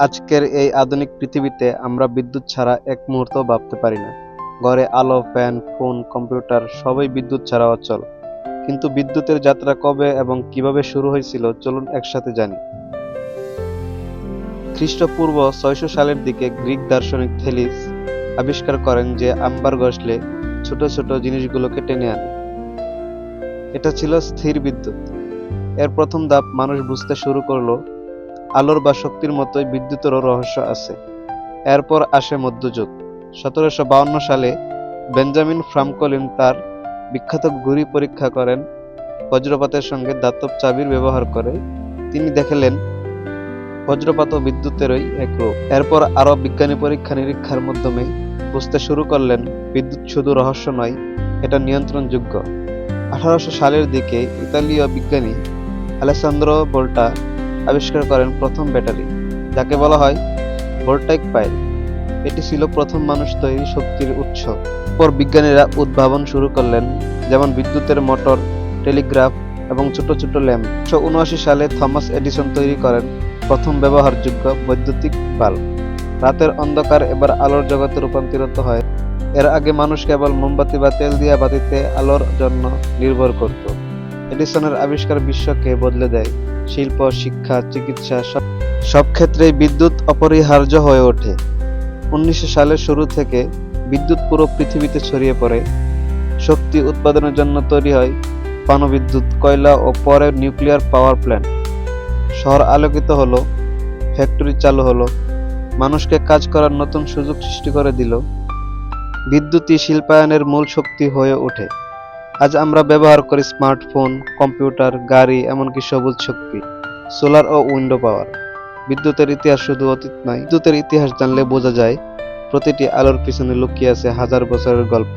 আজকের এই আধুনিক পৃথিবীতে আমরা বিদ্যুৎ ছাড়া এক মুহূর্ত ভাবতে পারি না। ঘরে আলো, ফ্যান, ফোন, কম্পিউটার, সবই বিদ্যুৎ ছাড়া অচল। কিন্তু বিদ্যুতের যাত্রা কবে এবং কীভাবে শুরু হয়েছিল, চলুন একসাথে জানি। খ্রিস্টপূর্ব ছয়শো সালের দিকে গ্রিক দার্শনিক থেলিস আবিষ্কার করেন যে আম্বার ঘষলে ছোট ছোট জিনিসগুলোকে টেনে আনে। এটা ছিল স্থির বিদ্যুৎ। এর প্রথম ধাপ মানুষ বুঝতে শুরু করল আলোর বা শক্তির মতোই বিদ্যুতেরও রহস্য আছে। এরপর আসে মধ্যযুগ। সতেরোশো সালে বেঞ্জামিন ফ্রামকলিন তার বিখ্যাত ঘুড়ি পরীক্ষা করেন। বজ্রপাতের সঙ্গে দাতব চাবির ব্যবহার করে। তিনি দেখালেন, বজ্রপাত বিদ্যুতেরই এক রূপ। এরপর আরও বিজ্ঞানী পরীক্ষা নিরীক্ষার মাধ্যমে বুঝতে শুরু করলেন, বিদ্যুৎ শুধু রহস্য নয়, এটা নিয়ন্ত্রণযোগ্য। আঠারোশো সালের দিকে ইতালীয় বিজ্ঞানী আলেসান্দ্রো ভোল্টা আবিষ্কার করেন প্রথম ব্যাটারি, যাকে বলা হয় ভোল্টাইক পাইল এটি ছিল প্রথম মানুষ তৈরি শক্তির উৎস। পর বিজ্ঞানীরা উদ্ভাবন শুরু করলেন, যেমন বিদ্যুতের মোটর, টেলিগ্রাফ এবং ছোট ছোট ল্যাম্প। উনিশশো উনআশি সালে থমাস এডিসন তৈরি করেন প্রথম ব্যবহারযোগ্য বৈদ্যুতিক বাল্ব। রাতের অন্ধকার এবার আলোর জগতে রূপান্তরিত হয়। এর আগে মানুষ কেবল মোমবাতি বা তেল দিয়া বাতিতে আলোর জন্য নির্ভর করত। এডিসনের আবিষ্কার বিশ্বকে বদলে দেয়। শিল্প, শিক্ষা, চিকিৎসা, সব ক্ষেত্রেই বিদ্যুৎ অপরিহার্য হয়ে ওঠে। উনিশশো সালের শুরু থেকে বিদ্যুৎ পুরো পৃথিবীতে ছড়িয়ে পড়ে। শক্তি উৎপাদনের জন্য তৈরি হয় পানবিদ্যুৎ, কয়লা ও পরে নিউক্লিয়ার পাওয়ার প্ল্যান্ট। শহর আলোকিত হলো, ফ্যাক্টরি চালু হলো, মানুষকে কাজ করার নতুন সুযোগ সৃষ্টি করে দিল। বিদ্যুৎই শিল্পায়নের মূল শক্তি হয়ে ওঠে। আজ আমরা ব্যবহার করি স্মার্টফোন, কম্পিউটার, গাড়ি, এমনকি সবুজ শক্তি, সোলার ও উইন্ডো পাওয়ার। বিদ্যুতের ইতিহাস শুধু অতীত নয়, বিদ্যুতের ইতিহাস জানলে বোঝা যায়, প্রতিটি আলোর পিছনে লুকিয়ে আছে হাজার বছরের গল্প।